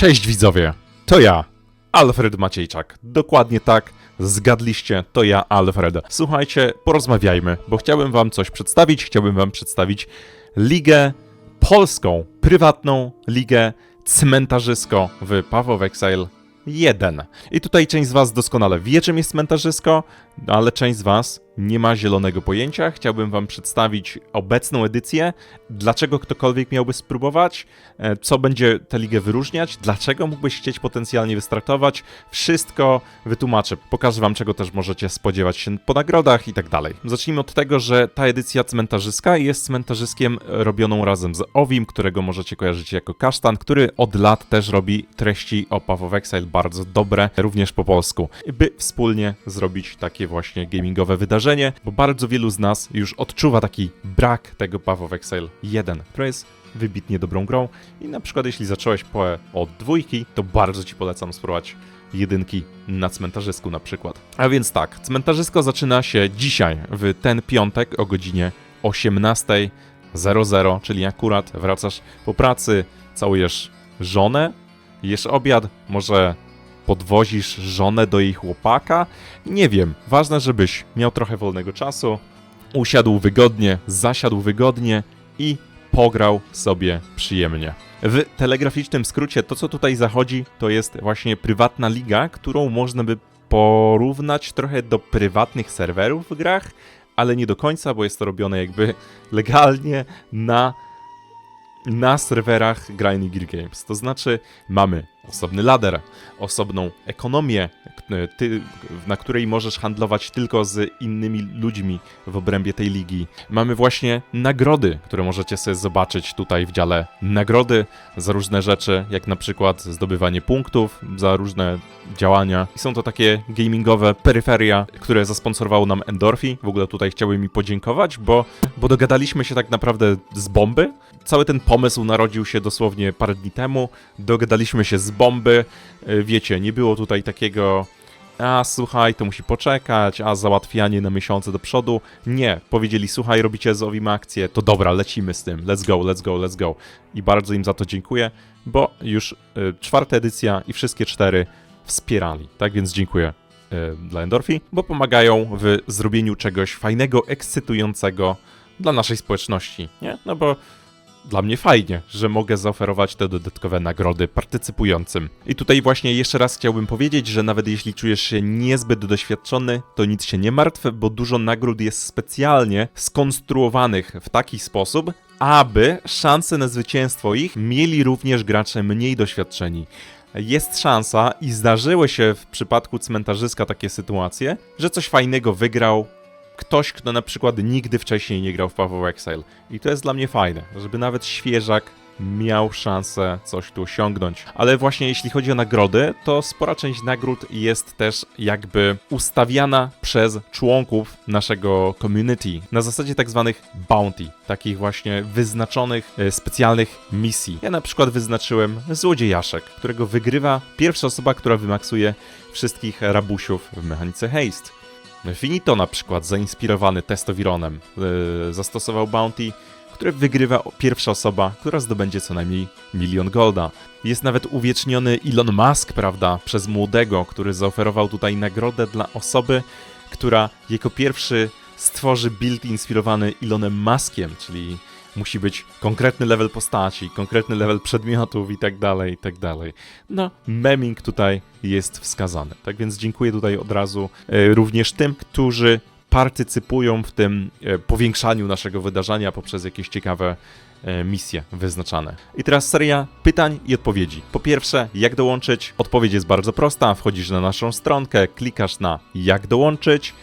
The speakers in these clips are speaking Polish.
Cześć widzowie, to ja, Alfred Maciejczak. Dokładnie tak, zgadliście, to ja, Alfred. Słuchajcie, porozmawiajmy, bo chciałbym wam coś przedstawić. Chciałbym wam przedstawić ligę polską, prywatną ligę cmentarzysko w Path of Exile 1. I tutaj część z was doskonale wie, czym jest cmentarzysko, ale część z was nie ma zielonego pojęcia. Chciałbym wam przedstawić obecną edycję, dlaczego ktokolwiek miałby spróbować, e, co będzie tę ligę wyróżniać, dlaczego mógłbyś chcieć potencjalnie wystartować. Wszystko wytłumaczę. Pokażę wam, czego też możecie spodziewać się po nagrodach i tak dalej. Zacznijmy od tego, że ta edycja cmentarzyska jest cmentarzyskiem robioną razem z Owim, którego możecie kojarzyć jako kasztan, który od lat też robi treści o Path of Exile bardzo dobre, również po polsku, by wspólnie zrobić takie właśnie gamingowe wydarzenie, bo bardzo wielu z nas już odczuwa taki brak tego Path of Exile 1, które jest wybitnie dobrą grą i na przykład jeśli zacząłeś PoE od dwójki, to bardzo Ci polecam spróbować jedynki na cmentarzysku na przykład. A więc tak, cmentarzysko zaczyna się dzisiaj, w ten piątek o godzinie 18.00, czyli akurat wracasz po pracy, całujesz żonę, jesz obiad, może podwozisz żonę do jej chłopaka? Nie wiem. Ważne, żebyś miał trochę wolnego czasu, usiadł wygodnie, zasiadł wygodnie i pograł sobie przyjemnie. W telegraficznym skrócie to, co tutaj zachodzi, to jest właśnie prywatna liga, którą można by porównać trochę do prywatnych serwerów w grach, ale nie do końca, bo jest to robione jakby legalnie na na serwerach Grinding Gear Games. To znaczy, mamy osobny ladder, osobną ekonomię, k- ty, na której możesz handlować tylko z innymi ludźmi w obrębie tej ligi. Mamy właśnie nagrody, które możecie sobie zobaczyć tutaj w dziale nagrody za różne rzeczy, jak na przykład zdobywanie punktów za różne działania. I są to takie gamingowe peryferia, które zasponsorowało nam Endorfi. W ogóle tutaj chciałbym mi podziękować, bo, bo dogadaliśmy się tak naprawdę z bomby. Cały ten pomysł narodził się dosłownie parę dni temu. Dogadaliśmy się z bomby. Y, Wiecie, nie było tutaj takiego. A słuchaj, to musi poczekać, a załatwianie na miesiące do przodu. Nie, powiedzieli, słuchaj, robicie z Owim akcję, to dobra, lecimy z tym, let's go, let's go, let's go. I bardzo im za to dziękuję, bo już y, czwarta edycja i wszystkie cztery wspierali. Tak więc dziękuję y, dla Endorfi, bo pomagają w zrobieniu czegoś fajnego, ekscytującego dla naszej społeczności, nie? No bo dla mnie fajnie, że mogę zaoferować te dodatkowe nagrody partycypującym. I tutaj właśnie jeszcze raz chciałbym powiedzieć, że nawet jeśli czujesz się niezbyt doświadczony, to nic się nie martw, bo dużo nagród jest specjalnie skonstruowanych w taki sposób, aby szanse na zwycięstwo ich mieli również gracze mniej doświadczeni. Jest szansa i zdarzyły się w przypadku cmentarzyska takie sytuacje, że coś fajnego wygrał ktoś, kto na przykład nigdy wcześniej nie grał w Path of Exile. I to jest dla mnie fajne, żeby nawet świeżak miał szansę coś tu osiągnąć. Ale właśnie jeśli chodzi o nagrody, to spora część nagród jest też jakby ustawiana przez członków naszego community na zasadzie tak zwanych bounty, takich właśnie wyznaczonych e, specjalnych misji. Ja na przykład wyznaczyłem złodziejaszek, którego wygrywa pierwsza osoba, która wymaksuje wszystkich rabusiów w mechanice haste. Finito na przykład, zainspirowany testowironem, yy, zastosował bounty, które wygrywa pierwsza osoba, która zdobędzie co najmniej milion golda. Jest nawet uwieczniony Elon Musk, prawda, przez młodego, który zaoferował tutaj nagrodę dla osoby, która jako pierwszy stworzy build inspirowany Elonem Muskiem, czyli musi być konkretny level postaci, konkretny level przedmiotów i tak dalej, i tak dalej. No, meming tutaj jest wskazany. Tak więc dziękuję tutaj od razu e, również tym, którzy partycypują w tym e, powiększaniu naszego wydarzenia poprzez jakieś ciekawe e, misje wyznaczane. I teraz seria pytań i odpowiedzi. Po pierwsze, jak dołączyć? Odpowiedź jest bardzo prosta. Wchodzisz na naszą stronkę, klikasz na jak dołączyć,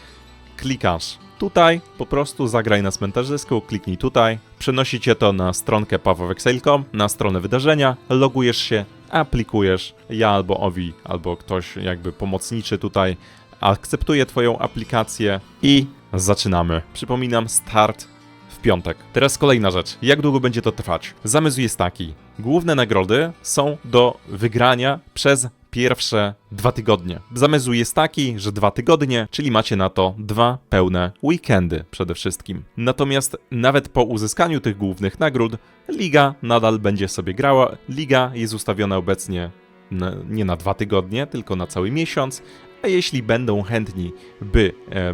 klikasz tutaj, po prostu zagraj na cmentarzysku, kliknij tutaj, przenosi cię to na stronkę pawowexail.com, na stronę wydarzenia, logujesz się, aplikujesz, ja albo Owi, albo ktoś jakby pomocniczy tutaj akceptuje twoją aplikację i zaczynamy. Przypominam, start w piątek. Teraz kolejna rzecz. Jak długo będzie to trwać? Zamysł jest taki. Główne nagrody są do wygrania przez pierwsze dwa tygodnie. Zamysł jest taki, że dwa tygodnie, czyli macie na to dwa pełne weekendy przede wszystkim. Natomiast nawet po uzyskaniu tych głównych nagród, liga nadal będzie sobie grała. Liga jest ustawiona obecnie nie na dwa tygodnie, tylko na cały miesiąc. A jeśli będą chętni, by e,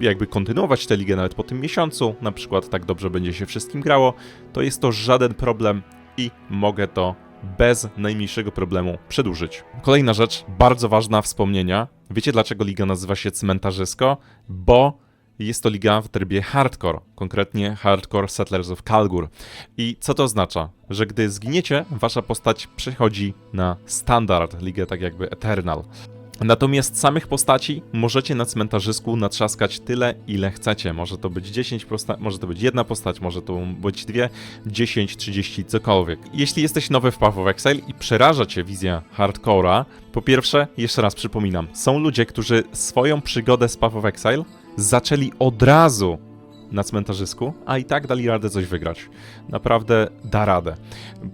jakby kontynuować tę ligę nawet po tym miesiącu, na przykład tak dobrze będzie się wszystkim grało, to jest to żaden problem i mogę to bez najmniejszego problemu przedłużyć. Kolejna rzecz, bardzo ważna wspomnienia. Wiecie dlaczego liga nazywa się Cmentarzysko? Bo jest to liga w trybie hardcore, konkretnie Hardcore Settlers of Kalgur. I co to oznacza? Że gdy zginiecie, wasza postać przechodzi na standard, ligę tak jakby Eternal. Natomiast samych postaci możecie na cmentarzysku natrzaskać tyle, ile chcecie. Może to być 10 posta- może to być jedna postać, może to być dwie, 10, 30, cokolwiek. Jeśli jesteś nowy w Path of Exile i przeraża cię wizja hardcora, po pierwsze, jeszcze raz przypominam, są ludzie, którzy swoją przygodę z Path of Exile zaczęli od razu na cmentarzysku, a i tak dali radę coś wygrać. Naprawdę da radę.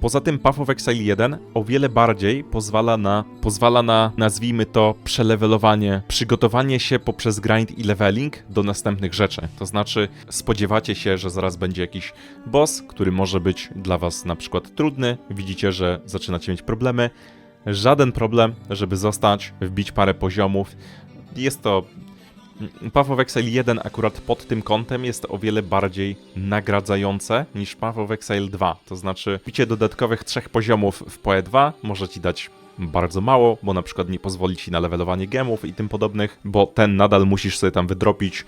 Poza tym Path of Exile 1 o wiele bardziej pozwala na, pozwala na, nazwijmy to, przelevelowanie, przygotowanie się poprzez grind i leveling do następnych rzeczy. To znaczy, spodziewacie się, że zaraz będzie jakiś boss, który może być dla was na przykład trudny, widzicie, że zaczynacie mieć problemy. Żaden problem, żeby zostać, wbić parę poziomów. Jest to Path of Exile 1 akurat pod tym kątem jest o wiele bardziej nagradzające niż Path of Exile 2. To znaczy, bicie dodatkowych trzech poziomów w PoE 2 może ci dać bardzo mało, bo na przykład nie pozwoli ci na levelowanie gemów i tym podobnych, bo ten nadal musisz sobie tam wydropić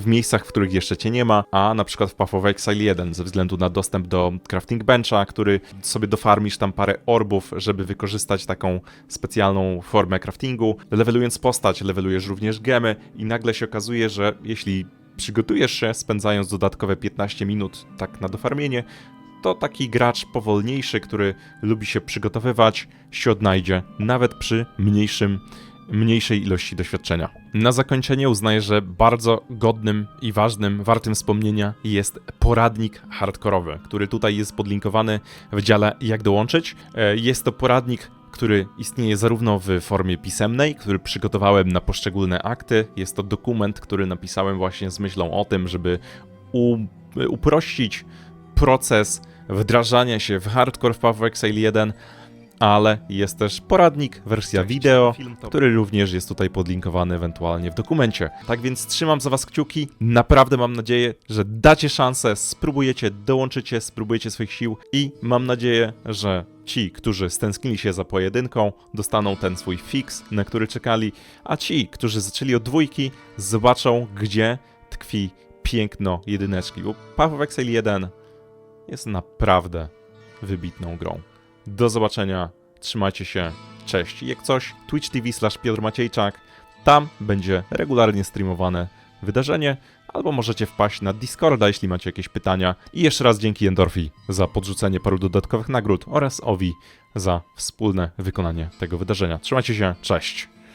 w miejscach, w których jeszcze cię nie ma, a na przykład w Path of Exile 1 ze względu na dostęp do crafting bencha, który sobie dofarmisz tam parę orbów, żeby wykorzystać taką specjalną formę craftingu. Levelując postać, levelujesz również gemy i nagle się okazuje, że jeśli przygotujesz się, spędzając dodatkowe 15 minut tak na dofarmienie, to taki gracz powolniejszy, który lubi się przygotowywać, się odnajdzie, nawet przy mniejszym, mniejszej ilości doświadczenia. Na zakończenie uznaję, że bardzo godnym i ważnym, wartym wspomnienia jest poradnik hardkorowy, który tutaj jest podlinkowany w dziale jak dołączyć. E, Jest to poradnik który istnieje zarówno w formie pisemnej, który przygotowałem na poszczególne akty. Jest to dokument, który napisałem właśnie z myślą o tym, żeby u, uprościć proces wdrażania się w hardcore w Path of Exile 1, ale jest też poradnik, wersja wideo, który również jest tutaj podlinkowany ewentualnie w dokumencie. Tak więc trzymam za was kciuki. Naprawdę mam nadzieję, że dacie szansę, spróbujecie, dołączycie, spróbujecie swoich sił i mam nadzieję, że ci, którzy stęsknili się za pojedynką, dostaną ten swój fix, na który czekali, a ci, którzy zaczęli od dwójki, zobaczą, gdzie tkwi piękno jedyneczki, bo Path of Exile 1 jest naprawdę wybitną grą. Do zobaczenia, trzymajcie się, cześć. Jak coś, Twitch TV slash Piotr Maciejczak, tam będzie regularnie streamowane wydarzenie, albo możecie wpaść na Discorda, jeśli macie jakieś pytania. I jeszcze raz dzięki Endorfi za podrzucenie paru dodatkowych nagród oraz Ovi za wspólne wykonanie tego wydarzenia. Trzymajcie się, cześć!